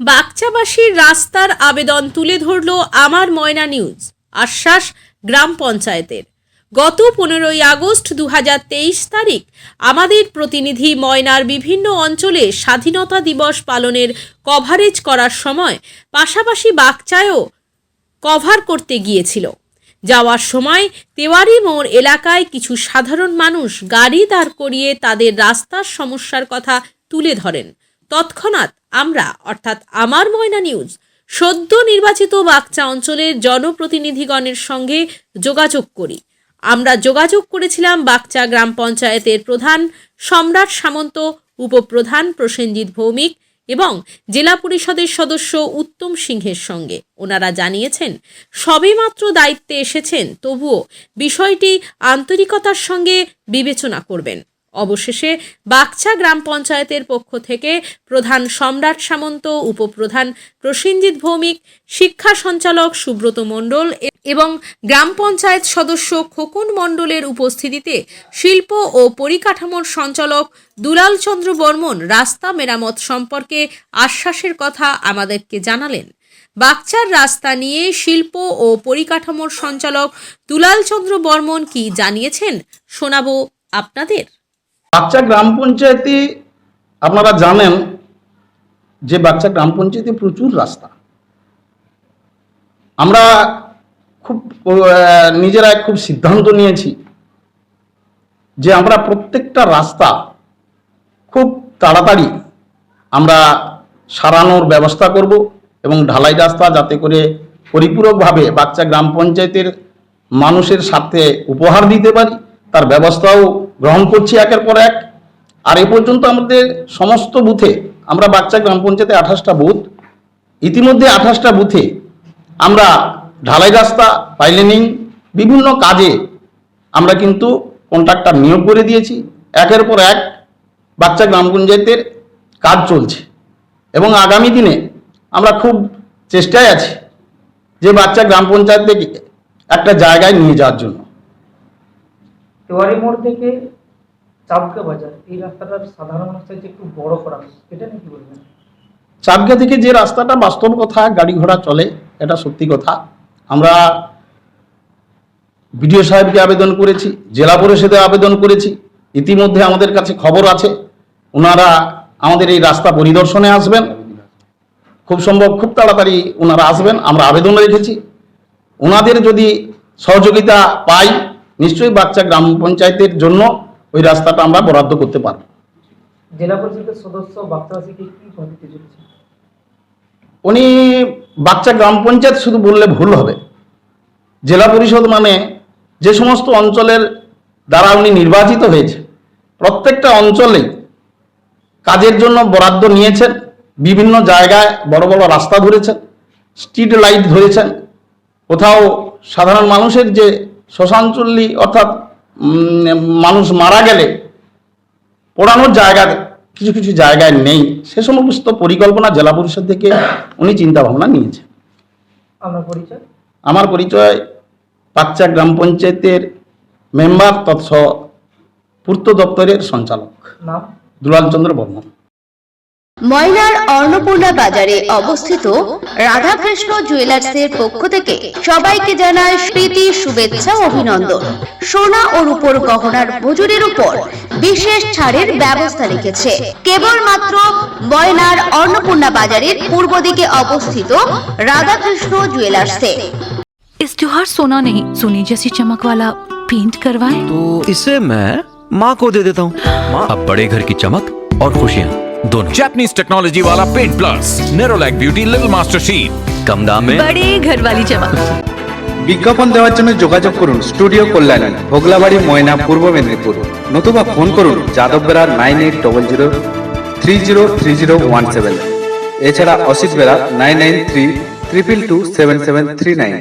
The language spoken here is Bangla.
বাগচাবাসীর রাস্তার আবেদন তুলে ধরল আমার ময়না নিউজ, আশ্বাস গ্রাম পঞ্চায়েতের। গত পনেরোই আগস্ট দু হাজার তেইশ তারিখ আমাদের প্রতিনিধি ময়নার বিভিন্ন অঞ্চলে স্বাধীনতা দিবস পালনের কভারেজ করার সময় পাশাপাশি বাগচায়ও কভার করতে গিয়েছিল। যাওয়ার সময় তেওয়ারি মোড় এলাকায় কিছু সাধারণ মানুষ গাড়ি দাঁড় করিয়ে তাদের রাস্তার সমস্যার কথা তুলে ধরেন। তৎক্ষণাৎ আমরা, অর্থাৎ আমার ময়না নিউজ, সদ্য নির্বাচিত বাগচা অঞ্চলের জনপ্রতিনিধিগণের সঙ্গে যোগাযোগ করি। আমরা যোগাযোগ করেছিলাম বাগচা গ্রাম পঞ্চায়েতের প্রধান সম্রাট সামন্ত, উপপ্রধান প্রসেনজিৎ ভৌমিক এবং জেলা পরিষদের সদস্য উত্তম সিংহের সঙ্গে। ওনারা জানিয়েছেন, সবেমাত্র দায়িত্বে এসেছেন, তবুও বিষয়টি আন্তরিকতার সঙ্গে বিবেচনা করবেন। অবশেষে বাগচা গ্রাম পঞ্চায়েতের পক্ষ থেকে প্রধান সম্রাট সামন্ত, উপপ্রধান প্রসেনজিৎ ভৌমিক, শিক্ষা সঞ্চালক সুব্রত মণ্ডল এবং গ্রাম পঞ্চায়েত সদস্য খোকন মণ্ডলের উপস্থিতিতে শিল্প ও পরিকাঠামোর সঞ্চালক দুলাল চন্দ্র বর্মন রাস্তা মেরামত সম্পর্কে আশ্বাসের কথা আমাদেরকে জানালেন। বাগচার রাস্তা নিয়ে শিল্প ও পরিকাঠামোর সঞ্চালক দুলাল চন্দ্র বর্মন কি জানিয়েছেন শোনাবো আপনাদের। বাচ্চা গ্রাম পঞ্চায়েতে আপনারা জানেন যে বাচ্চা গ্রাম পঞ্চায়েতে প্রচুর রাস্তা। আমরা খুব নিজেরা খুব সিদ্ধান্ত নিয়েছি যে আমরা প্রত্যেকটা রাস্তা খুব তাড়াতাড়ি আমরা সারানোর ব্যবস্থা করব এবং ঢালাই রাস্তা যাতে করে পরিপূরকভাবে বাচ্চা গ্রাম পঞ্চায়েতের মানুষের সাথে উপহার দিতে পারি। তার ব্যবস্থাও গ্রহণ করছি একের পর এক। আর এ পর্যন্ত আমাদের সমস্ত বুথে, আমরা বাচ্চা গ্রাম পঞ্চায়েতে আঠাশটা বুথ, ইতিমধ্যে আঠাশটা বুথে আমরা ঢালাই রাস্তা, পাইলেনিং, বিভিন্ন কাজে আমরা কিন্তু কন্ট্রাক্টর নিয়োগ করে দিয়েছি। একের পর এক বাচ্চা গ্রাম পঞ্চায়েতের কাজ চলছে। এবং আগামী দিনে আমরা খুব চেষ্টায় আছি যে বাচ্চা গ্রাম পঞ্চায়েত থেকে একটা জায়গায় নিয়ে যাওয়ার জন্য। তেওয়ারি মোড় থেকে চাপকা বাজার, এই রাস্তাটা সাধারণ মানুষের যে একটু বড় করা এটা নিয়ে কি বলবেন? চাপগা থেকে যে রাস্তাটা বাস্তব কথা, গাড়ি ঘোড়া চলে, এটা সত্যি কথা। আমরা বিডিও সাহেবকে আবেদন করেছি, জেলা পরিষদে আবেদন করেছি, ইতিমধ্যে আমাদের কাছে খবর আছে। ওনারা আমাদের এই রাস্তা পরিদর্শনে আসবেন। খুব সম্ভব, খুব তাড়াতাড়ি ওনারা আসবেন। আমরা আবেদন রেখেছি। ওনাদের যদি সহযোগিতা পাই নিশ্চয়ই বাচ্চা গ্রাম পঞ্চায়েতের জন্য ওই রাস্তাটা আমরা বরাদ্দ করতে পারব। জেলা পরিষদের সদস্য বাচ্চাবাসীকে কি কথা উনি বাচ্চা গ্রাম পঞ্চায়েত শুধু বললে ভুল হবে। জেলা পরিষদ মানে যে সমস্ত অঞ্চলের দ্বারা উনি নির্বাচিত হয়েছে প্রত্যেকটা অঞ্চলেই কাজের জন্য বরাদ্দ নিয়েছেন বিভিন্ন জায়গায় বড় বড় রাস্তা ধরেছেন স্ট্রিট লাইট ধরেছেন কোথাও সাধারণ মানুষের যে শ্মশানচল্লি অর্থাৎ মানুষ মারা গেলে পড়ানোর জায়গা কিছু কিছু জায়গায় নেই। সে সমস্ত পরিকল্পনা জেলা পরিষদ থেকে উনি চিন্তা ভাবনা নিয়েছেন। আপনার পরিচয়? আমার পরিচয় বাচ্চা গ্রাম পঞ্চায়েতের মেম্বার তৎস পূর্ত দপ্তরের সঞ্চালক। নাম? দুলাল চন্দ্র বর্মন। ময়নার অন্নপূর্ণা বাজারে অবস্থিত রাধাকৃষ্ণ জুয়েলার্সের পক্ষ থেকে সবাইকে জানায় প্রীতি শুভেচ্ছা ও অভিনন্দন সোনা ও রূপোর গহনার মজুরির উপর বিশেষ ছাড়ের ব্যবস্থা রেখেছে কেবলমাত্র ময়নার অন্নপূর্ণা বাজারের পূর্ব দিকে অবস্থিত রাধাকৃষ্ণ জুয়েলার্সে इस त्योहार सोना नहीं सोने जैसी चमक वाला पेंट करवाएं तो इसे मैं माँ को दे देता हूँ माँ अब बड़े घर की चमक और खुशियाँ दोनों Japanese technology वाला paint plus Nerolac beauty little master sheet कम दाम में बड़े घर वाली चमक বিজ্ঞাপন দেওয়ার জন্য যোগাযোগ করুন স্টুডিও কল্যাণী ভোগলাবাড়ি ময়না পূর্ব মেদিনীপুর নতুবা ফোন করুন Yadav Bera nine eight double zero three zero three zero one seven এছাড়া Asit Bera nine nine three triple two seven seven three nine